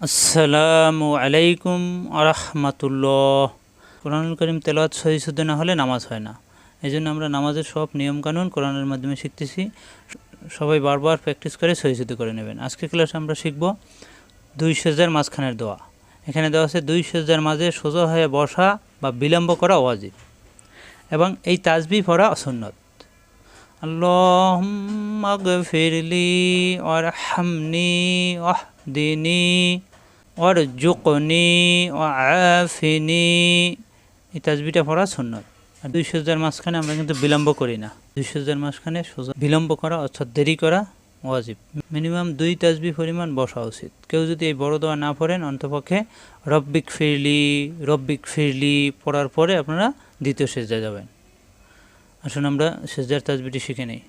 আসসালামু আলাইকুম আরহামাতুল্লাহ কোরআনুল করিম তেলাওয়াত সহি শুদ্ধ না হলে নামাজ হয় না এই জন্য আমরা নামাজের সব নিয়মকানুন কোরআনের মাধ্যমে শিখতেছি সবাই বারবার প্র্যাকটিস করে সহি শুদ্ধ করে নেবেন আজকে ক্লাসে আমরা শিখব দুই সেজার মাঝখানের দোয়া এখানে দেওয়া আছে দুই সেজার মাঝে সোজা হয়ে বসা বা বিলম্ব করা ওয়াজিব এবং এই তাজবি পড়া অসন্নত اللهم اغفر لي وارحمني واهدني ওয়ারজুকনি ও আফিনি এই তাজবিটা পড়া সুন্নত। আর দুই সজ্জার মাঝখানে আমরা কিন্তু বিলম্ব করি না। দুই সজ্জার মাঝখানে সোজা বিলম্ব করা অর্থাৎ দেরি করা ওয়াজিব। মিনিমাম দুই তাজবি পরিমাণ বসা উচিত। কেউ যদি এই বড় দোয়া না পড়েন, অন্তপক্ষে রব্বিক ফিরলি রব্বিক ফিরলি পড়ার পরে আপনারা দ্বিতীয় সেজ্জা যাবেন। আসুন আমরা সেজদার তাজবিটি শিখে নেই।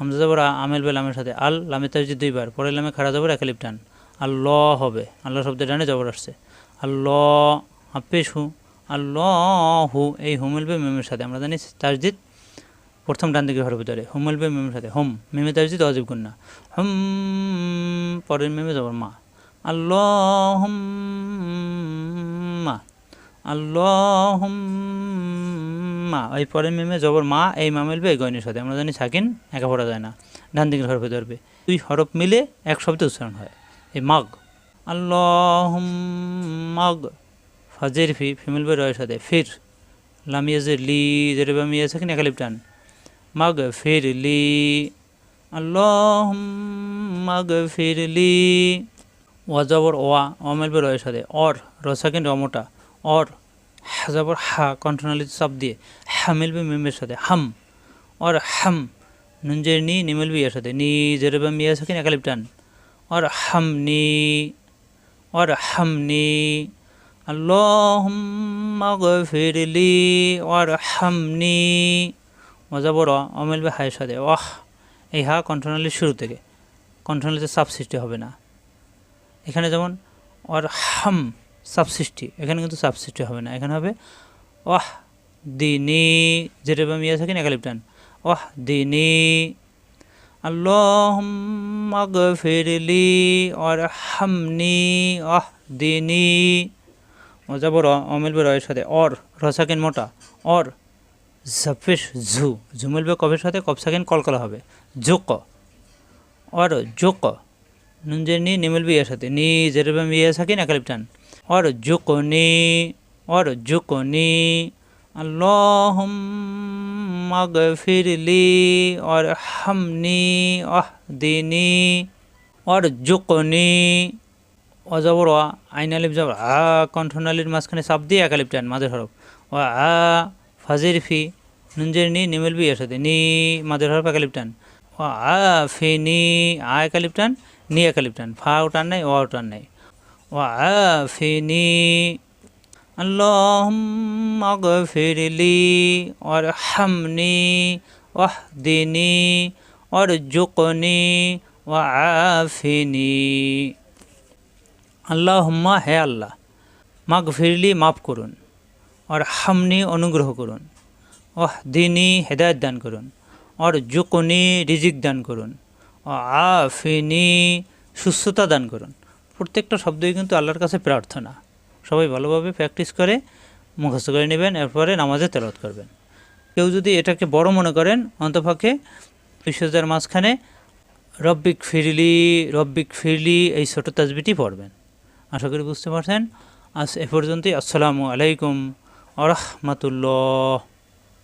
আমরা যাব আমেল বেলামের সাথে আল লামে তাজবি দুইবার পরে লামে খাড়া যাব একালিপ টান। আল্লাহ হবে। আল্লাহ শব্দের ডানে জবর আসছে। আর আল্লাহ হাফেশ হু আল্লাহ হু এই হু মিলবে মেমের সাথে। আমরা জানি তাজদিদ প্রথম ডান দিকে ঘরের ভিতরে। হুম মিলবে মেমের সাথে। হোম, মেমে তাজদিদ অজিব গুন্না হুম, পরের মেমে জবর মা। আল্লাহ মা আল্লাহ মা এই পরের মেমে জবর মা, এই মা মিলবে এই গয়নের সাথে। আমরা জানি সাকিন, একা পড়া যায় না। ডান দিকের হরফে ধরবে দুই হরফ মিলে এক শব্দে উচ্চারণ হয়। এই মাগ। আল্লাহ মাগ। ফাজের ফি ফি মিলবে রয়ের সাথে। ফির। লামিয়াজের লি, যেটা মিয়া সাকিন একালিপ টান মাগ ফির লি। আল্লাহ মাগ ফির লি। ওয়া জবর ওয়া ও মিলবে রয়ের সাথে। অর রসাকিন রমোটা অর হাজাবর হা কণ্ঠনালীতে চাপ দিয়ে। হা মিলবে মিমের সাথে। হাম। অর, হাম। নুনজের নি নি মিলবে ইয়ার সাথে। নি জেরেবা মিয়া সাকিন একালিপ টান অর হাম নি অর হাম নি আল্লাহুম্মা গফিরলি অর হাম নি মজাবর অ মিলবে হায়ের সাথে ওয়াহ এই হা কণ্ঠনালীর শুরু থেকে, কণ্ঠনালীতে চাপ সৃষ্টি হবে না। এখানে যেমন অর হাম সাবসৃষ্টি এখানে কিন্তু সাবসৃষ্টি হবে না। এখানে হবে ওয়াহ দিনী, যেটা বা মিয়া থাকেন একালিপটান ওয়াহ দিনী আল্লাহুম্মা গফিরলি ওয়ারহামনি ওয়াহ দিনী মজা বড় অমিল বড় এর সাথে অর রসাকেন মোটা অর জাফিস ঝু ঝুমিলবে কফের সাথে কফ সাকেন কলকলা হবে জোক অর জোক নুনজের নি নিমিলবে এর সাথে নি যেরকম ইয়ে সাকিন একালিপটান وارزقني وارزقني اللهم মগফিরলি অর হামনি অহদিনী অর জুকনি অজবর আইন আলিফ জবর, আ কণ্ঠনালীর মাঝখানে সাপ দিয়ে একা আলিফ টান মাদের হরফ। ও আ ফাজির ফি, নুনজের নি, নিমেল বি এসাদে নি মাদের হরফ এক আলিফ ও আ ফি, নি, আ এক আলিফ নি একা আলিফ টান, ফা টান নাই, ও টান নাই। ও আ ফি, নি اللهم اغفر لي وارحمني واهدني وارزقني وعافني আল্লাহুম্মা হে আল্লাহ মাগ ফিরলি মাফ করুন আর হামনি অনুগ্রহ করুন ওহ দিনী হেদায়ত দান করুন আর জুকনি রিজিক দান করুন ও আফিনি সুস্থতা দান করুন প্রত্যেকটা শব্দই কিন্তু আল্লাহর কাছে প্রার্থনা সবাই ভালোভাবে প্র্যাকটিস করে, মুখস্থ করে নেবেন, এরপরে নামাজে তেলত করবেন। কেউ যদি এটাকে বড় মনে করেন, অন্তপক্ষে বিশ্বজার মাঝখানে রব্বিক ফিরলি রব্বিক ফিরলি এই ছোট তাজবিটি পড়বেন। আশা করি বুঝতে পারছেন। আজ এ পর্যন্তই। আসসালামু আলাইকুম আরহামতুল্লাহ